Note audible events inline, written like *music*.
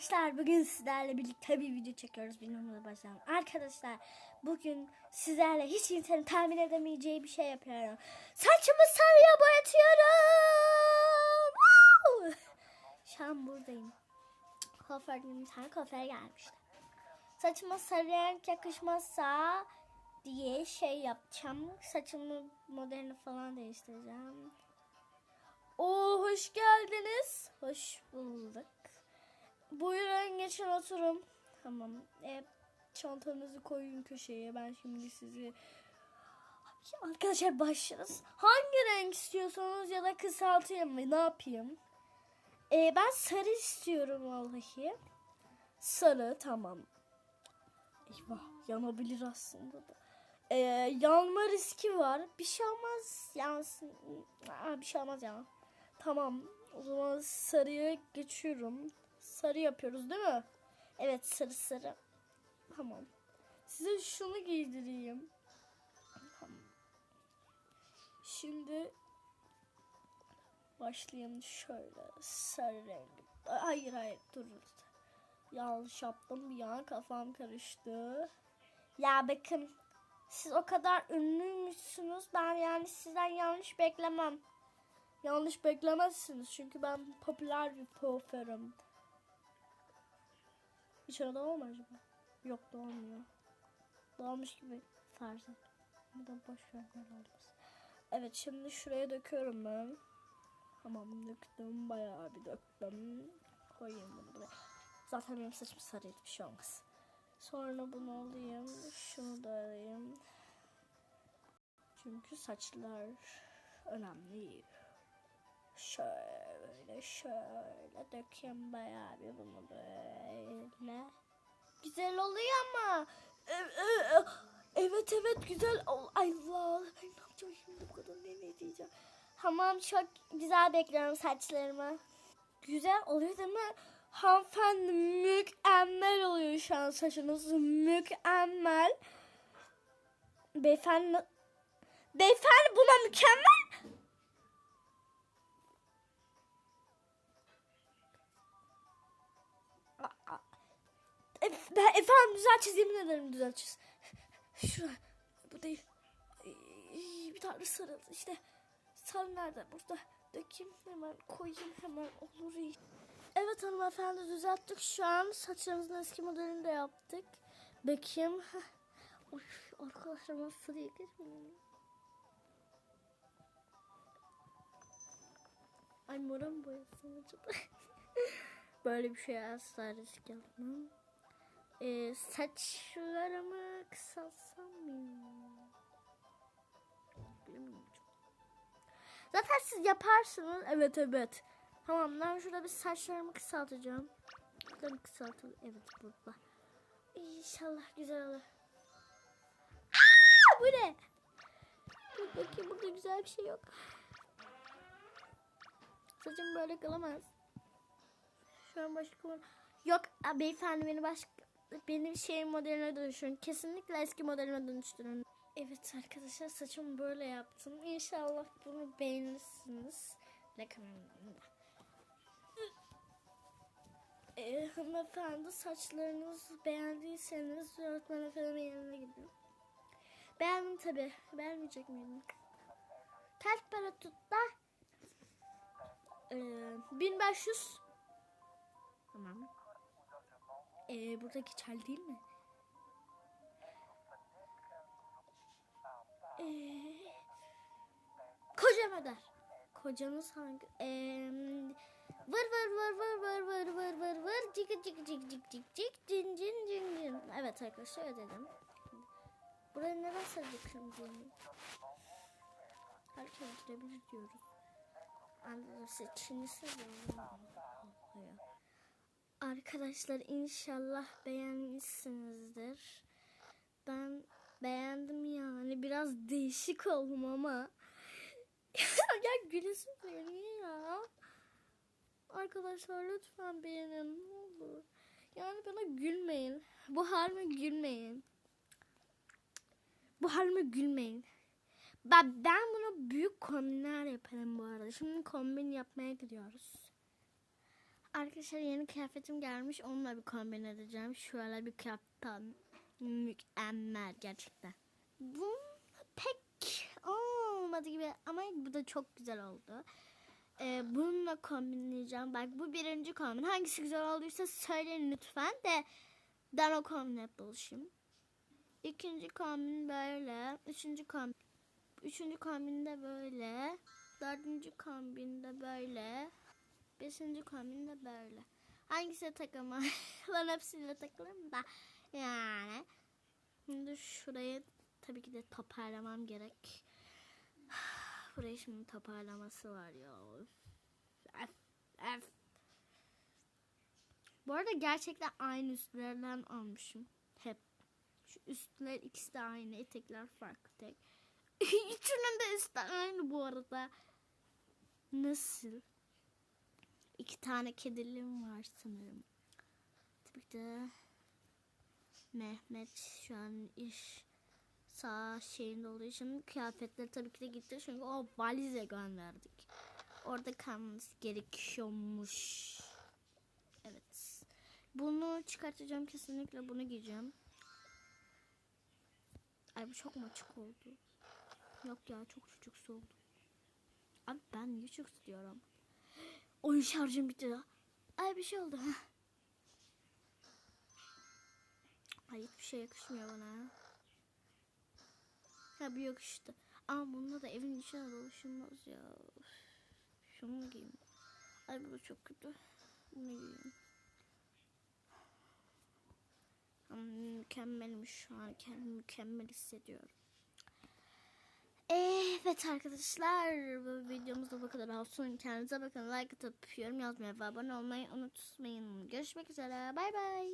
Arkadaşlar bugün sizlerle birlikte bir video çekiyoruz. Bilmem başlayalım. Arkadaşlar bugün sizlerle hiç kimsenin tahmin edemeyeceği bir şey yapıyorum. Saçımı sarıya boyatıyorum. Şu an buradayım. Kuaförden bir tane kuaföre gelmişti. Saçıma sarı renk yakışmazsa diye şey yapacağım. Saçımı modelini falan değiştireceğim. Oo hoş geldiniz. Hoş bulduk. Buyurun geçin oturun. Tamam. E, çantanızı koyun köşeye. Ben şimdi sizi Arkadaşlar başlarız. Hangi renk istiyorsanız ya da kısaltayım mı? Ne yapayım? E, ben sarı istiyorum vallahi. Sarı tamam. Eyvah yanabilir aslında da. E, yanma riski var. Bir şey olmaz. Yansın. Aa, bir şey olmaz ya. Tamam. O zaman sarıya geçiyorum. Sarı yapıyoruz değil mi? Evet sarı sarı. Tamam. Size şunu giydireyim. Tamam. Şimdi başlayalım şöyle sarı rengi. Hayır hayır dur. Yanlış yaptım an kafam karıştı. Ya bakın siz o kadar ünlüymüşsünüz. Ben yani sizden yanlış beklemem. Yanlış beklemezsiniz çünkü ben popüler bir kuaförüm. Hiç var mı acaba? Yok doğmuyor. Doğmuş gibi farz et. Bu da boş ver ne olmaz. Evet şimdi şuraya döküyorum ben. Tamam döktüm bayağı bir döktüm. Koyayım bunu buraya. Zaten benim saçım sarıydı bir şey olmaz. Sonra bunu alayım. Şunu da alayım. Çünkü saçlar önemli. Şöyle şöyle dökeyim bayağı bir bunu böyle. Güzel oluyor ama. E- e- e- Evet evet güzel. Allah ben ne yapacağım şimdi bu kadar ne ne diyeceğim. Tamam çok güzel bekliyorum saçlarımı. Güzel oluyor değil mi? Hanımefendi mükemmel oluyor şu an saçınız. Mükemmel. Beyefendi Beyefendi buna mükemmel. Ben efendim düzelteceğiz yemin ederim düzelteceğiz. Şurada bu değil. Bir tane sarı işte. Sarı nerede? Burada. Dökeyim hemen koyayım hemen olur iyi. Evet hanımefendi düzelttik şu an. Saçlarımızın eski modelini de yaptık. Bakayım. Oy, arkadaşlar nasıl geçmiyor? Ay mora mı acaba? *laughs* Böyle bir şey asla risk yapmam. Ee, saçlarımı kısaltsam mı? Bilmiyorum. Zaten siz yaparsınız. Evet evet. Tamam ben şurada bir saçlarımı kısaltacağım. Buradan kısaltalım. Evet burada. İnşallah güzel olur. Aa, bu ne? Dur bakayım burada güzel bir şey yok. Saçım böyle kalamaz. Şu an başka Yok beyefendi beni başka benim şey modeline dönüştürün. Kesinlikle eski modelime dönüştürün. Evet arkadaşlar saçımı böyle yaptım. İnşallah bunu beğenirsiniz. Ne kamerada. Ee, hanımefendi saçlarınızı beğendiyseniz öğretmen efendimin yanına gidin. Beğendim tabi. Beğenmeyecek miydim? Kaç para tuttu? Ee, 1500. Tamam. Ee, burada geçerli değil mi? Ee, kocam öder. Kocanız hangi? Ee, vır vır vır vır vır vır vır vır vır cik cik cik cik cik cik cin cin cin cin. Evet arkadaşlar ödedim. Buraya neden sadece kırmızı Herkes girebilir diyoruz. Arkadaşlar Çinlisi Arkadaşlar inşallah beğenmişsinizdir. Ben beğendim yani. Biraz değişik oldum ama. *laughs* ya gülesim geliyor ya. Arkadaşlar lütfen beğenin ne olur. Yani bana gülmeyin. Bu halime gülmeyin. Bu halime gülmeyin. Ben, ben buna büyük kombinler yaparım bu arada. Şimdi kombin yapmaya gidiyoruz. Arkadaşlar yeni kıyafetim gelmiş. Onunla bir kombin edeceğim. Şöyle bir kıyafetten mükemmel gerçekten. Bu pek olmadı gibi ama bu da çok güzel oldu. Ee, bununla kombinleyeceğim. Bak bu birinci kombin. Hangisi güzel olduysa söyleyin lütfen de ben o kombinle buluşayım. İkinci kombin böyle. Üçüncü kombin. Üçüncü kombinde böyle. Dördüncü kombinde böyle. Beşinci kombinde böyle. Hangisine takılma? *laughs* ben hepsiyle takılırım da. Yani. Şimdi şurayı tabii ki de toparlamam gerek. *sighs* Burayı şimdi toparlaması var ya. Öf, öf. Bu arada gerçekten aynı üstlerden almışım. Hep. Şu üstler ikisi de aynı. Etekler farklı tek. *laughs* Üçünün de üstü aynı bu arada. Nasıl? İki tane kediliğim var sanırım. Tabii ki de Mehmet şu an iş sağ şeyinde olduğu için kıyafetleri tabii ki de gitti. Çünkü o valize gönderdik. Orada kalması gerekiyormuş. Evet. Bunu çıkartacağım kesinlikle bunu giyeceğim. Ay bu çok mu açık oldu? Yok ya çok çocuksu oldu. Abi ben niye çok diyorum? Oyun şarjım bitti. Ay bir şey oldu. Ay hiçbir şey yakışmıyor bana. Ha bu yakıştı. Ama bununla da evin içine dolaşılmaz ya. Şunu mu giyeyim? Ay bu da çok kötü. Bunu giyeyim. Ama mükemmelim şu an. Kendimi mükemmel hissediyorum. Evet arkadaşlar bu videomuzda bu kadar olsun. Kendinize bakın. Like atıp yorum yazmayı ve abone olmayı unutmayın. Görüşmek üzere. Bay bay.